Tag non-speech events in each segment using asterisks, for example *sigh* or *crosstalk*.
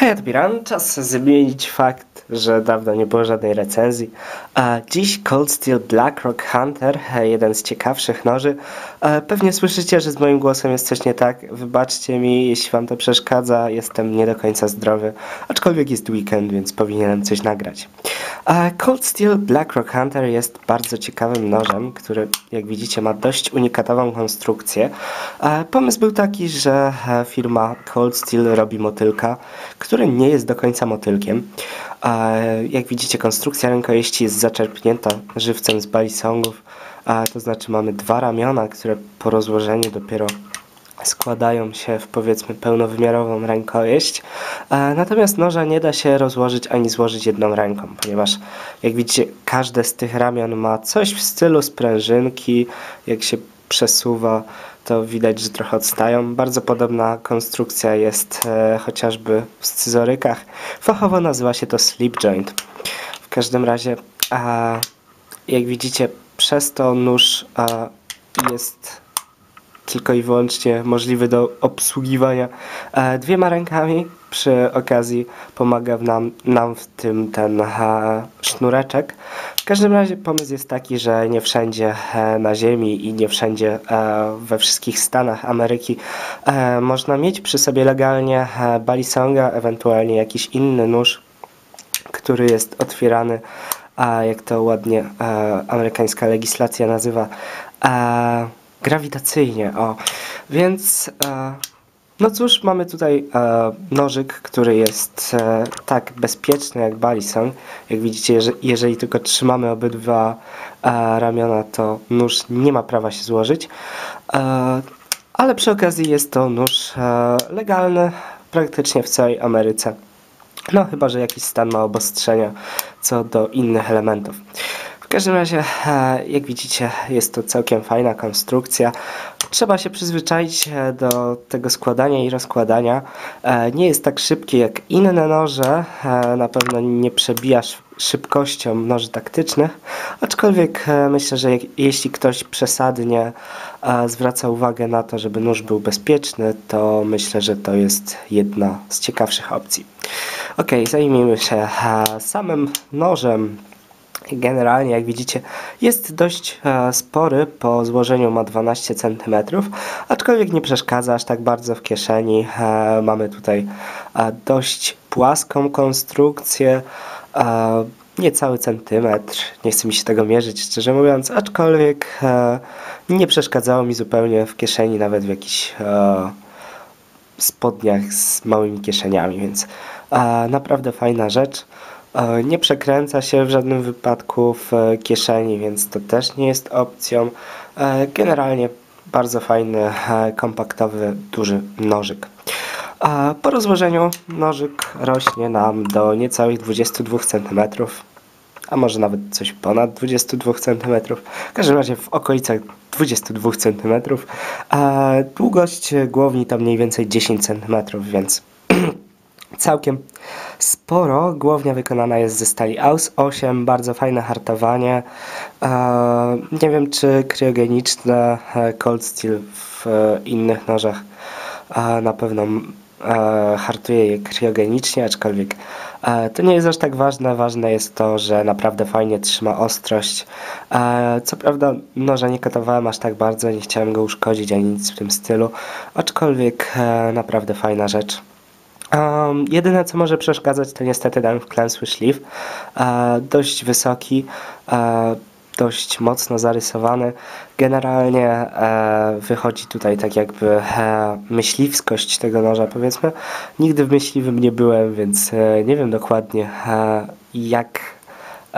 Hej, Admiran, czas zmienić fakt, że dawno nie było żadnej recenzji. Dziś Cold Steel Blackrock Hunter, jeden z ciekawszych noży. E, Pewnie słyszycie, że z moim głosem jest coś nie tak. Wybaczcie mi, jeśli wam to przeszkadza, jestem nie do końca zdrowy. Aczkolwiek jest weekend, więc powinienem coś nagrać. E, Cold Steel Blackrock Hunter jest bardzo ciekawym nożem, który, jak widzicie, ma dość unikatową konstrukcję. E, Pomysł był taki, że firma Cold Steel robi motylka, który nie jest do końca motylkiem. E, Jak widzicie, konstrukcja rękojeści jest zaczerpnięta żywcem z balisongów, e, to znaczy mamy dwa ramiona, które po rozłożeniu dopiero składają się w powiedzmy pełnowymiarową rękojeść. Natomiast noża nie da się rozłożyć ani złożyć jedną ręką, ponieważ jak widzicie, każde z tych ramion ma coś w stylu sprężynki. Jak się przesuwa, to widać, że trochę odstają. Bardzo podobna konstrukcja jest e, chociażby w scyzorykach. Fachowo nazywa się to slip joint. W każdym razie, a, jak widzicie, przez to nóż a, jest tylko i wyłącznie możliwy do obsługiwania e, dwiema rękami. Przy okazji pomaga nam, nam w tym ten e, sznureczek. W każdym razie pomysł jest taki, że nie wszędzie e, na ziemi i nie wszędzie e, we wszystkich stanach Ameryki e, można mieć przy sobie legalnie e, balisonga, ewentualnie jakiś inny nóż, który jest otwierany, a jak to ładnie e, amerykańska legislacja nazywa, e, grawitacyjnie. O. Więc e, no cóż, mamy tutaj e, nożyk, który jest e, tak bezpieczny jak balison. Jak widzicie, jeżeli, tylko trzymamy obydwa e, ramiona, to nóż nie ma prawa się złożyć. E, ale przy okazji jest to nóż e, legalny praktycznie w całej Ameryce. No, chyba że jakiś stan ma obostrzenia co do innych elementów. W każdym razie, e, jak widzicie, jest to całkiem fajna konstrukcja. Trzeba się przyzwyczaić e, do tego składania i rozkładania. E, Nie jest tak szybkie jak inne noże. Na pewno nie przebijasz szybkością noży taktycznych. Aczkolwiek myślę, że jeśli ktoś przesadnie zwraca uwagę na to, żeby nóż był bezpieczny, to myślę, że to jest jedna z ciekawszych opcji. Ok, zajmijmy się samym nożem. Generalnie, jak widzicie, jest dość e, spory. Po złożeniu ma 12 cm, aczkolwiek nie przeszkadza aż tak bardzo w kieszeni. E, mamy tutaj e, dość płaską konstrukcję. E, niecały centymetr. Nie chce mi się tego mierzyć, szczerze mówiąc, aczkolwiek e, nie przeszkadzało mi zupełnie w kieszeni, nawet w jakichś e, spodniach z małymi kieszeniami, więc e, naprawdę fajna rzecz. E, nie przekręca się w żadnym wypadku w e, kieszeni, więc to też nie jest opcją. E, generalnie bardzo fajny, kompaktowy, duży nożyk. Po rozłożeniu nożyk rośnie nam do niecałych 22 cm, a może nawet coś ponad 22 cm. W każdym razie w okolicach 22 cm. Długość głowni to mniej więcej 10 cm, więc *clears throat* całkiem sporo. Głownia wykonana jest ze stali AUS 8, bardzo fajne hartowanie. E, nie wiem, czy kryogeniczne e, Cold Steel w e, innych nożach na pewno hartuje je kryogenicznie, aczkolwiek to nie jest aż tak ważne. Ważne jest to, że naprawdę fajnie trzyma ostrość. Co prawda noża nie katowałem aż tak bardzo, nie chciałem go uszkodzić ani nic w tym stylu, aczkolwiek naprawdę fajna rzecz. Um, jedyne co może przeszkadzać to niestety ten wklęsły szlif, e, dość wysoki, e, dość mocno zarysowany. Generalnie e, wychodzi tutaj tak jakby e, myśliwskość tego noża powiedzmy. Nigdy w myśliwym nie byłem, więc e, nie wiem dokładnie e, jak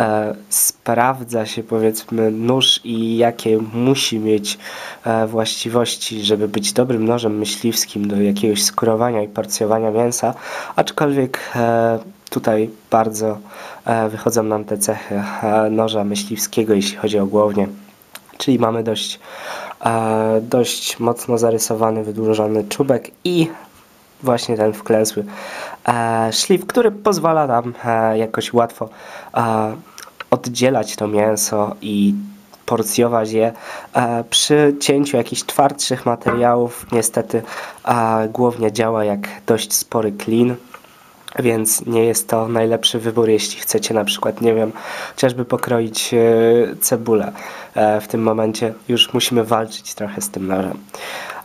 e, sprawdza się powiedzmy nóż i jakie musi mieć e, właściwości, żeby być dobrym nożem myśliwskim do jakiegoś skurowania i porcjowania mięsa, aczkolwiek e, tutaj bardzo e, wychodzą nam te cechy e, noża myśliwskiego, jeśli chodzi o głownię. Czyli mamy dość, e, dość mocno zarysowany, wydłużony czubek i właśnie ten wklęsły e, szlif, który pozwala nam e, jakoś łatwo e, oddzielać to mięso i porcjować je. E, przy cięciu jakichś twardszych materiałów niestety e, głownia działa jak dość spory klin. więc nie jest to najlepszy wybór, jeśli chcecie na przykład, nie wiem, chociażby pokroić e, cebulę. W tym momencie już musimy walczyć trochę z tym nożem.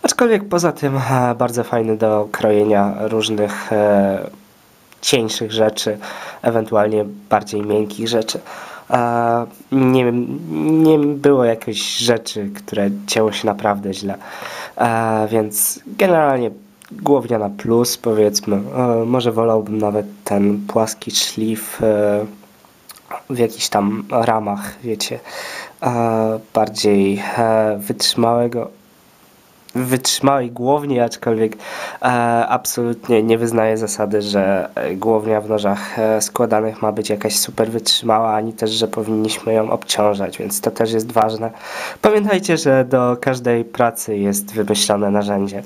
Aczkolwiek poza tym bardzo fajny do krojenia różnych cieńszych rzeczy, ewentualnie bardziej miękkich rzeczy. Nie nie było jakiejś rzeczy, które cięło się naprawdę źle, więc generalnie głownia na plus, powiedzmy. E, może wolałbym nawet ten płaski szlif e, w jakichś tam ramach, wiecie, e, bardziej wytrzymałego wytrzymałej głowni, aczkolwiek e, absolutnie nie wyznaję zasady, że głownia w nożach e, składanych ma być jakaś super wytrzymała, ani też, że powinniśmy ją obciążać, więc to też jest ważne. Pamiętajcie, że do każdej pracy jest wymyślone narzędzie.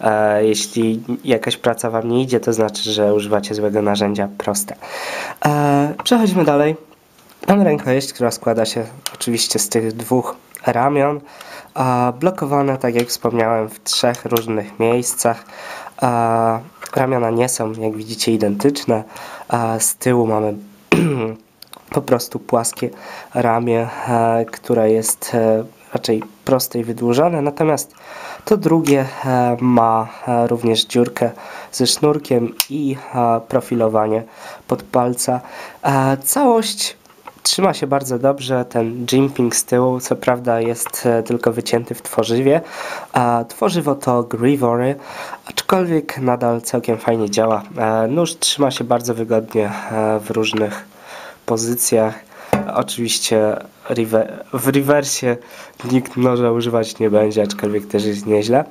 E, jeśli jakaś praca Wam nie idzie, to znaczy, że używacie złego narzędzia proste. E, przechodźmy dalej. Mam rękojeść, która składa się oczywiście z tych dwóch ramion blokowane, tak jak wspomniałem, w trzech różnych miejscach. Ramiona nie są, jak widzicie, identyczne. Z tyłu mamy *clears throat* po prostu płaskie ramię, e, które jest e, raczej proste i wydłużone, natomiast to drugie e, ma również dziurkę ze sznurkiem i profilowanie pod palca. Całość Trzyma się bardzo dobrze, ten jimping z tyłu co prawda jest e, tylko wycięty w tworzywie, a tworzywo to Grivory, aczkolwiek nadal całkiem fajnie działa. E, nóż trzyma się bardzo wygodnie e, w różnych pozycjach. Oczywiście w rewersie nikt noża używać nie będzie, aczkolwiek też jest nieźle.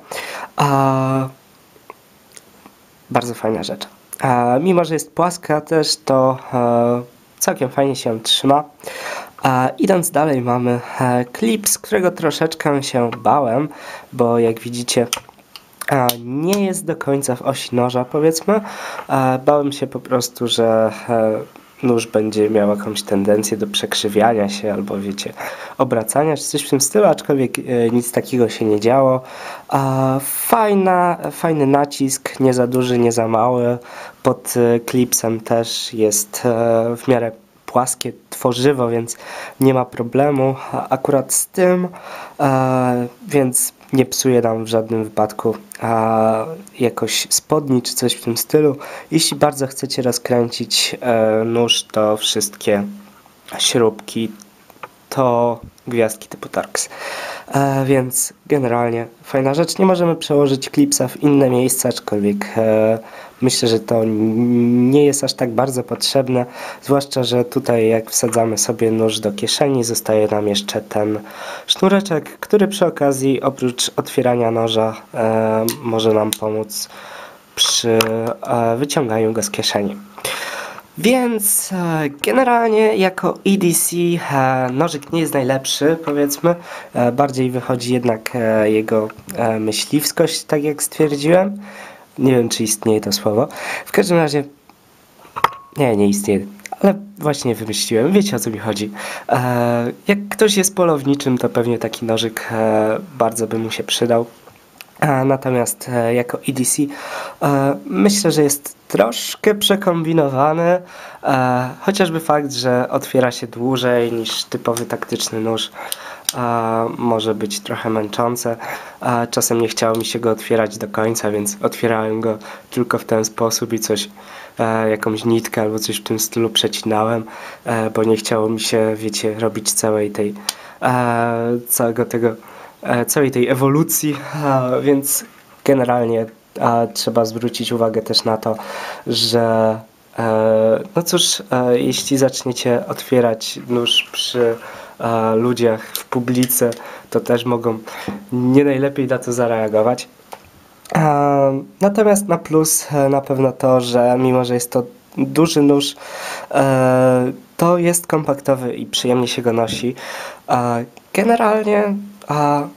Bardzo fajna rzecz. Mimo, że jest płaska też, to całkiem fajnie się trzyma. A idąc dalej mamy e, klip, z którego troszeczkę się bałem, bo jak widzicie nie jest do końca w osi noża powiedzmy. Bałem się po prostu, że e, nóż będzie miał jakąś tendencję do przekrzywiania się albo wiecie, obracania czy coś w tym stylu, aczkolwiek e, nic takiego się nie działo. Fajna, fajny nacisk, nie za duży, nie za mały. Pod klipsem też jest w miarę płaskie tworzywo, więc nie ma problemu akurat z tym, e, więc nie psuje nam w żadnym wypadku a, jakoś spodni czy coś w tym stylu. Jeśli bardzo chcecie rozkręcić e, nóż, to wszystkie śrubki to gwiazdki typu Torx. E, więc generalnie fajna rzecz. Nie możemy przełożyć klipsa w inne miejsca, aczkolwiek e, myślę, że to nie jest aż tak bardzo potrzebne. Zwłaszcza, że tutaj jak wsadzamy sobie nóż do kieszeni, zostaje nam jeszcze ten sznureczek, który przy okazji oprócz otwierania noża e, może nam pomóc przy e, wyciąganiu go z kieszeni. Więc e, generalnie jako EDC e, nożyk nie jest najlepszy, powiedzmy. E, bardziej wychodzi jednak jego myśliwskość, tak jak stwierdziłem. Nie wiem, czy istnieje to słowo. W każdym razie, nie, nie istnieje, ale właśnie wymyśliłem. Wiecie o co mi chodzi. Jak ktoś jest polowniczym, to pewnie taki nożyk bardzo by mu się przydał. Natomiast e, jako EDC e, myślę, że jest troszkę przekombinowany, e, chociażby fakt, że otwiera się dłużej niż typowy taktyczny nóż może być trochę męczące. Czasem nie chciało mi się go otwierać do końca, więc otwierałem go tylko w ten sposób i coś, jakąś nitkę albo coś w tym stylu przecinałem, bo nie chciało mi się, wiecie, robić całej tej, całego tego E, całej tej ewolucji, więc generalnie trzeba zwrócić uwagę też na to, że e, no cóż, e, jeśli zaczniecie otwierać nóż przy ludziach w publice, to też mogą nie najlepiej na to zareagować. Natomiast na plus na pewno to, że mimo, że jest to duży nóż, to jest kompaktowy i przyjemnie się go nosi. Generalnie a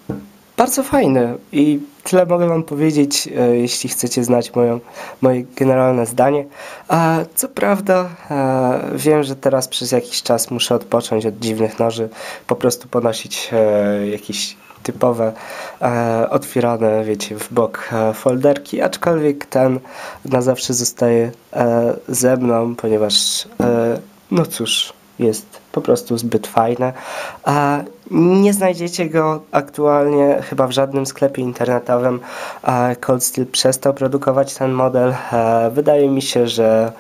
bardzo fajny i tyle mogę wam powiedzieć, e, jeśli chcecie znać moją, moje generalne zdanie. A co prawda e, wiem, że teraz przez jakiś czas muszę odpocząć od dziwnych noży, po prostu ponosić e, jakiś typowe otwierane, wiecie, w bok folderki, aczkolwiek ten na zawsze zostaje ze mną, ponieważ no cóż, jest po prostu zbyt fajne. A nie znajdziecie go aktualnie chyba w żadnym sklepie internetowym. Cold Steel przestał produkować ten model. E, Wydaje mi się, że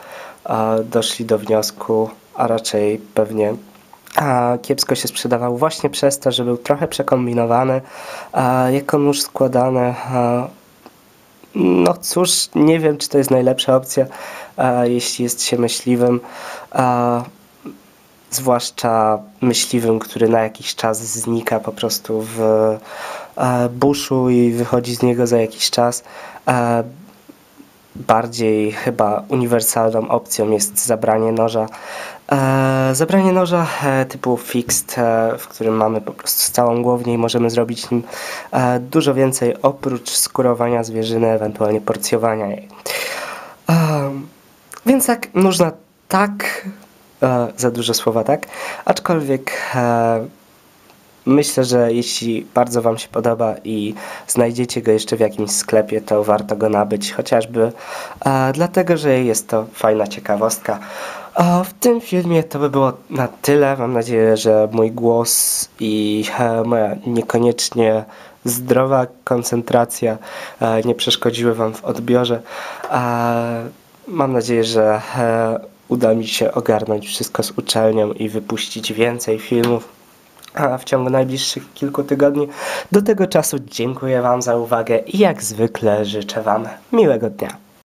e, doszli do wniosku, a raczej pewnie a kiepsko się sprzedawał właśnie przez to, że był trochę przekombinowany. A jako nóż składany, a no cóż, nie wiem, czy to jest najlepsza opcja, jeśli jest się myśliwym. Zwłaszcza myśliwym, który na jakiś czas znika po prostu w e, buszu i wychodzi z niego za jakiś czas. E, bardziej chyba uniwersalną opcją jest zabranie noża. E, zabranie noża typu fixed, w którym mamy po prostu całą głownię i możemy zrobić nim dużo więcej oprócz skurowania zwierzyny, ewentualnie porcjowania jej. Więc tak, można tak, e, za dużo słowa tak, aczkolwiek e, myślę, że jeśli bardzo Wam się podoba i znajdziecie go jeszcze w jakimś sklepie, to warto go nabyć, chociażby e, dlatego, że jest to fajna ciekawostka. A w tym filmie to by było na tyle. Mam nadzieję, że mój głos i e, moja niekoniecznie zdrowa koncentracja e, nie przeszkodziły Wam w odbiorze. E, Mam nadzieję, że e, uda mi się ogarnąć wszystko z uczelnią i wypuścić więcej filmów a w ciągu najbliższych kilku tygodni. Do tego czasu dziękuję Wam za uwagę i jak zwykle życzę Wam miłego dnia.